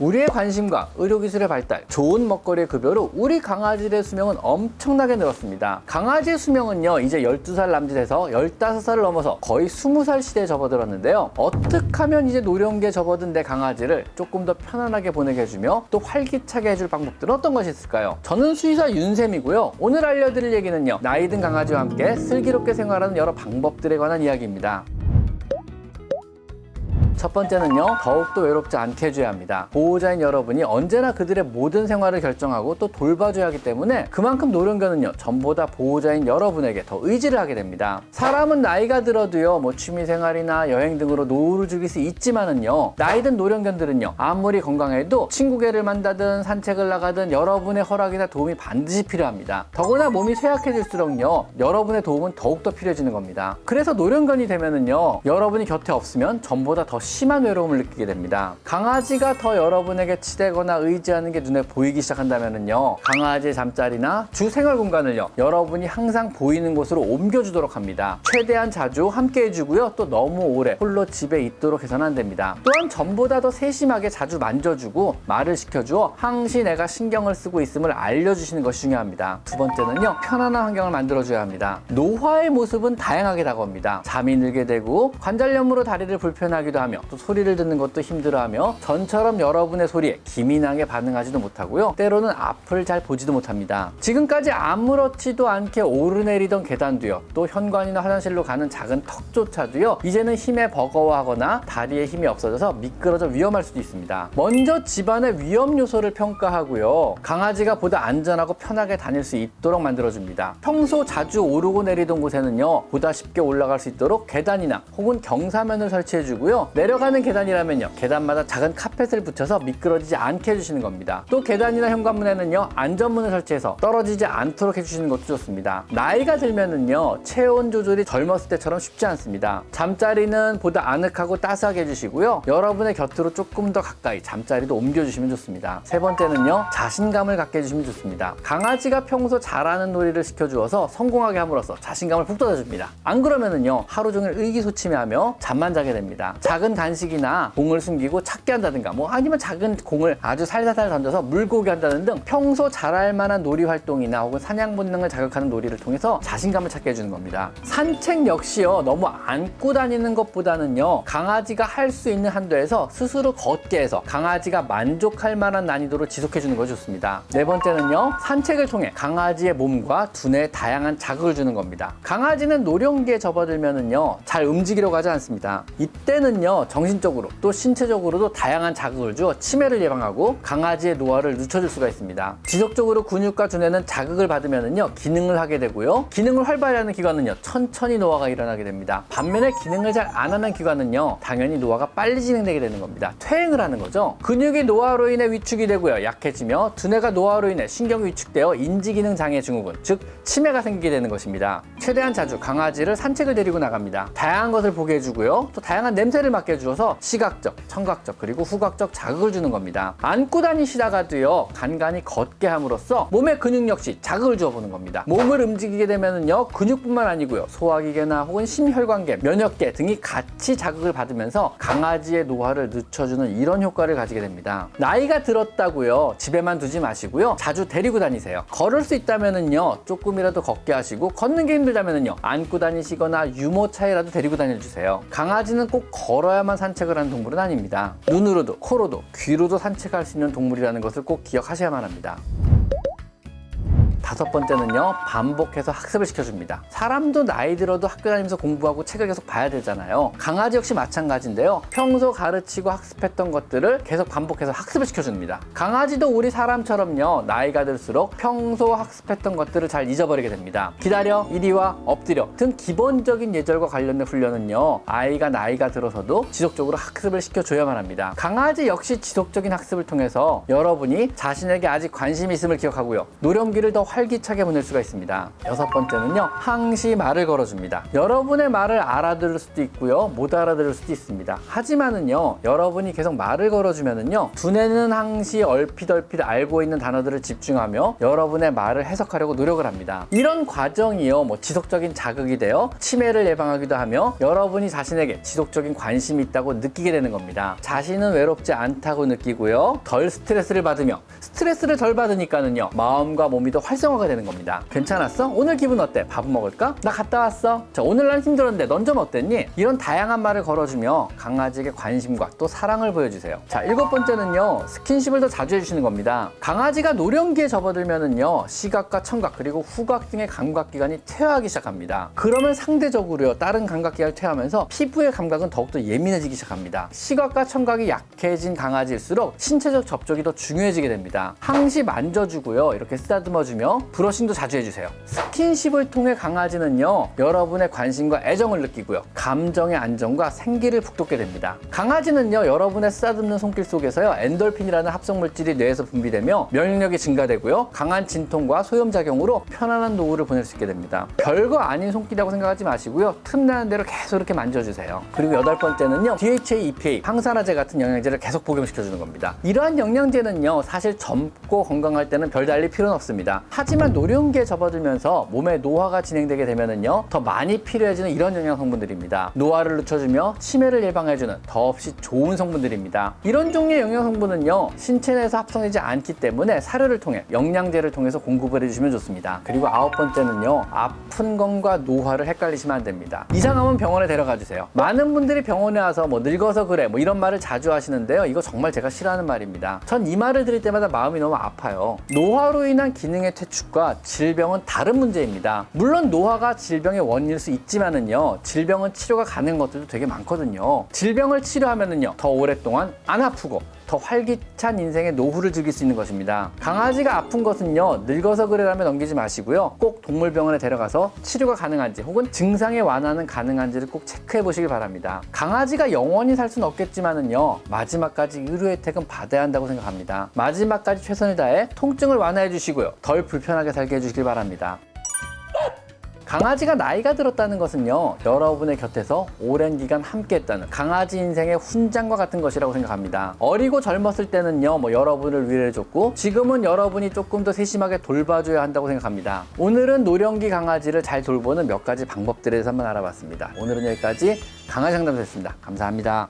우리의 관심과 의료기술의 발달, 좋은 먹거리의 급여로 우리 강아지의 수명은 엄청나게 늘었습니다. 강아지의 수명은요, 이제 12살 남짓에서 15살을 넘어서 거의 20살 시대에 접어들었는데요. 어떻게 하면 이제 노령기에 접어든 내 강아지를 조금 더 편안하게 보내게 해주며 또 활기차게 해줄 방법들은 어떤 것이 있을까요? 저는 수의사 윤쌤이고요. 오늘 알려드릴 얘기는요, 나이 든 강아지와 함께 슬기롭게 생활하는 여러 방법들에 관한 이야기입니다. 첫 번째는요, 더욱더 외롭지 않게 해줘야 합니다. 보호자인 여러분이 언제나 그들의 모든 생활을 결정하고 또 돌봐줘야 하기 때문에 그만큼 노령견은요, 전보다 보호자인 여러분에게 더 의지를 하게 됩니다. 사람은 나이가 들어도요, 뭐 취미생활이나 여행 등으로 노후를 즐길 수 있지만은요, 나이든 노령견들은요, 아무리 건강해도 친구개를 만다든 산책을 나가든 여러분의 허락이나 도움이 반드시 필요합니다. 더구나 몸이 쇠약해질수록요, 여러분의 도움은 더욱더 필요해지는 겁니다. 그래서 노령견이 되면은요, 여러분이 곁에 없으면 전보다 더 심한 외로움을 느끼게 됩니다. 강아지가 더 여러분에게 치대거나 의지하는 게 눈에 보이기 시작한다면은요, 강아지의 잠자리나 주 생활 공간을요, 여러분이 항상 보이는 곳으로 옮겨주도록 합니다. 최대한 자주 함께 해주고요, 또 너무 오래 홀로 집에 있도록 해서는 안 됩니다. 또한 전보다 더 세심하게 자주 만져주고 말을 시켜주어 항시 내가 신경을 쓰고 있음을 알려주시는 것이 중요합니다. 두 번째는요, 편안한 환경을 만들어줘야 합니다. 노화의 모습은 다양하게 다가옵니다. 잠이 늘게 되고 관절염으로 다리를 불편하기도 하며 또 소리를 듣는 것도 힘들어하며 전처럼 여러분의 소리에 기민하게 반응하지도 못하고요. 때로는 앞을 잘 보지도 못합니다. 지금까지 아무렇지도 않게 오르내리던 계단도요. 또 현관이나 화장실로 가는 작은 턱조차도요. 이제는 힘에 버거워하거나 다리에 힘이 없어져서 미끄러져 위험할 수도 있습니다. 먼저 집안의 위험 요소를 평가하고요. 강아지가 보다 안전하고 편하게 다닐 수 있도록 만들어줍니다. 평소 자주 오르고 내리던 곳에는요. 보다 쉽게 올라갈 수 있도록 계단이나 혹은 경사면을 설치해주고요. 내 려가는 계단이라면요. 계단마다 작은 카펫을 붙여서 미끄러지지 않게 해주시는 겁니다. 또 계단이나 현관문에는요. 안전문을 설치해서 떨어지지 않도록 해주시는 것도 좋습니다. 나이가 들면은요. 체온 조절이 젊었을 때처럼 쉽지 않습니다. 잠자리는 보다 아늑하고 따스하게 해주시고요. 여러분의 곁으로 조금 더 가까이 잠자리도 옮겨주시면 좋습니다. 세 번째는요. 자신감을 갖게 해주시면 좋습니다. 강아지가 평소 잘하는 놀이를 시켜주어서 성공하게 함으로써 자신감을 북돋아줍니다. 안 그러면은요. 하루 종일 의기소침해하며 잠만 자게 됩니다. 작은 간식이나 공을 숨기고 찾게 한다든가 뭐 아니면 작은 공을 아주 살살살 던져서 물고기 한다는 등 평소 잘할 만한 놀이 활동이나 혹은 사냥 본능을 자극하는 놀이를 통해서 자신감을 찾게 해주는 겁니다. 산책 역시요 너무 안고 다니는 것보다는요 강아지가 할 수 있는 한도에서 스스로 걷게 해서 강아지가 만족할 만한 난이도로 지속해 주는 것이 좋습니다. 네 번째는요 산책을 통해 강아지의 몸과 두뇌에 다양한 자극을 주는 겁니다. 강아지는 노령기에 접어들면은요 잘 움직이려고 하지 않습니다. 이때는요 정신적으로 또 신체적으로도 다양한 자극을 주어 치매를 예방하고 강아지의 노화를 늦춰줄 수가 있습니다. 지속적으로 근육과 두뇌는 자극을 받으면은요 기능을 하게 되고요 기능을 활발히 하는 기관은요 천천히 노화가 일어나게 됩니다. 반면에 기능을 잘 안 하는 기관은요 당연히 노화가 빨리 진행되게 되는 겁니다. 퇴행을 하는 거죠. 근육이 노화로 인해 위축이 되고요 약해지며 두뇌가 노화로 인해 신경이 위축되어 인지기능 장애 증후군 즉 치매가 생기게 되는 것입니다. 최대한 자주 강아지를 산책을 데리고 나갑니다. 다양한 것을 보게 해주고요 또 다양한 냄새를 맡게 해 주어서 시각적, 청각적 그리고 후각적 자극을 주는 겁니다. 안고 다니시다가도요 간간히 걷게 함으로써 몸의 근육 역시 자극을 주어 보는 겁니다. 몸을 움직이게 되면은요 근육뿐만 아니고요 소화기계나 혹은 심혈관계, 면역계 등이 같이 자극을 받으면서 강아지의 노화를 늦춰주는 이런 효과를 가지게 됩니다. 나이가 들었다고요 집에만 두지 마시고요 자주 데리고 다니세요. 걸을 수 있다면은요 조금이라도 걷게 하시고 걷는 게 힘들다면은요 안고 다니시거나 유모차에라도 데리고 다녀주세요. 강아지는 꼭 걸어야 만 산책을 하는 동물은 아닙니다. 눈으로도 코로도 귀로도 산책할 수 있는 동물이라는 것을 꼭 기억하셔야만 합니다. 다섯 번째는요, 반복해서 학습을 시켜줍니다. 사람도 나이 들어도 학교 다니면서 공부하고 책을 계속 봐야 되잖아요. 강아지 역시 마찬가지인데요. 평소 가르치고 학습했던 것들을 계속 반복해서 학습을 시켜줍니다. 강아지도 우리 사람처럼요, 나이가 들수록 평소 학습했던 것들을 잘 잊어버리게 됩니다. 기다려, 이리와, 엎드려 등 기본적인 예절과 관련된 훈련은요, 아이가 나이가 들어서도 지속적으로 학습을 시켜줘야만 합니다. 강아지 역시 지속적인 학습을 통해서 여러분이 자신에게 아직 관심이 있음을 기억하고요. 노령기를 더 활 활기차게 보낼 수가 있습니다. 여섯 번째는요, 항시 말을 걸어줍니다. 여러분의 말을 알아들을 수도 있고요, 못 알아들을 수도 있습니다. 하지만은요, 여러분이 계속 말을 걸어주면은요, 두뇌는 항시 얼핏얼핏 알고 있는 단어들을 집중하며 여러분의 말을 해석하려고 노력을 합니다. 이런 과정이요, 뭐 지속적인 자극이 되어 치매를 예방하기도 하며 여러분이 자신에게 지속적인 관심이 있다고 느끼게 되는 겁니다. 자신은 외롭지 않다고 느끼고요, 덜 스트레스를 받으며 스트레스를 덜 받으니까는요, 마음과 몸이 더 활성화 가 되는 겁니다. 괜찮았어? 오늘 기분 어때? 밥 먹을까? 나 갔다 왔어. 자, 오늘 난 힘들었는데 넌 좀 어땠니? 이런 다양한 말을 걸어주며 강아지에게 관심과 또 사랑을 보여주세요. 자, 일곱 번째는요, 스킨십을 더 자주 해주시는 겁니다. 강아지가 노령기에 접어들면은요, 시각과 청각 그리고 후각 등의 감각기관이 퇴화하기 시작합니다. 그러면 상대적으로요, 다른 감각기관이 퇴하면서 피부의 감각은 더욱더 예민해지기 시작합니다. 시각과 청각이 약해진 강아지일수록 신체적 접촉이 더 중요해지게 됩니다. 항시 만져주고요, 이렇게 쓰다듬어주며 브러싱도 자주 해주세요. 스킨십을 통해 강아지는요, 여러분의 관심과 애정을 느끼고요, 감정의 안정과 생기를 북돋게 됩니다. 강아지는요, 여러분의 쓰다듬는 손길 속에서요, 엔돌핀이라는 합성 물질이 뇌에서 분비되며 면역력이 증가되고요, 강한 진통과 소염작용으로 편안한 노후를 보낼 수 있게 됩니다. 별거 아닌 손길이라고 생각하지 마시고요, 틈나는 대로 계속 이렇게 만져주세요. 그리고 여덟 번째는요, DHA, EPA, 항산화제 같은 영양제를 계속 복용시켜주는 겁니다. 이러한 영양제는요, 사실 젊고 건강할 때는 별달리 필요는 없습니다. 하지만 노령기에 접어들면서 몸의 노화가 진행되게 되면은요, 더 많이 필요해지는 이런 영양 성분들입니다. 노화를 늦춰주며 치매를 예방해주는 더없이 좋은 성분들입니다. 이런 종류의 영양 성분은요, 신체 내에서 합성되지 않기 때문에 사료를 통해 영양제를 통해서 공급을 해주시면 좋습니다. 그리고 아홉 번째는요, 아픈 건과 노화를 헷갈리시면 안 됩니다. 이상하면 병원에 데려가 주세요. 많은 분들이 병원에 와서 뭐 늙어서 그래 뭐 이런 말을 자주 하시는데요. 이거 정말 제가 싫어하는 말입니다. 전 이 말을 들을 때마다 마음이 너무 아파요. 노화로 인한 기능의 퇴 축과 질병은 다른 문제입니다. 물론 노화가 질병의 원인일 수 있지만은요. 질병은 치료가 가능한 것들도 되게 많거든요. 질병을 치료하면은요. 더 오랫동안 안 아프고 더 활기찬 인생의 노후를 즐길 수 있는 것입니다. 강아지가 아픈 것은요, 늙어서 그래라면 넘기지 마시고요. 꼭 동물병원에 데려가서 치료가 가능한지 혹은 증상의 완화는 가능한지를 꼭 체크해 보시길 바랍니다. 강아지가 영원히 살 수는 없겠지만은요, 마지막까지 의료 혜택은 받아야 한다고 생각합니다. 마지막까지 최선을 다해 통증을 완화해 주시고요. 덜 불편하게 살게 해 주시길 바랍니다. 강아지가 나이가 들었다는 것은요, 여러분의 곁에서 오랜 기간 함께 했다는 강아지 인생의 훈장과 같은 것이라고 생각합니다. 어리고 젊었을 때는요, 뭐 여러분을 위로해줬고, 지금은 여러분이 조금 더 세심하게 돌봐줘야 한다고 생각합니다. 오늘은 노령기 강아지를 잘 돌보는 몇 가지 방법들에 대해서 한번 알아봤습니다. 오늘은 여기까지 강아지 상담소였습니다. 감사합니다.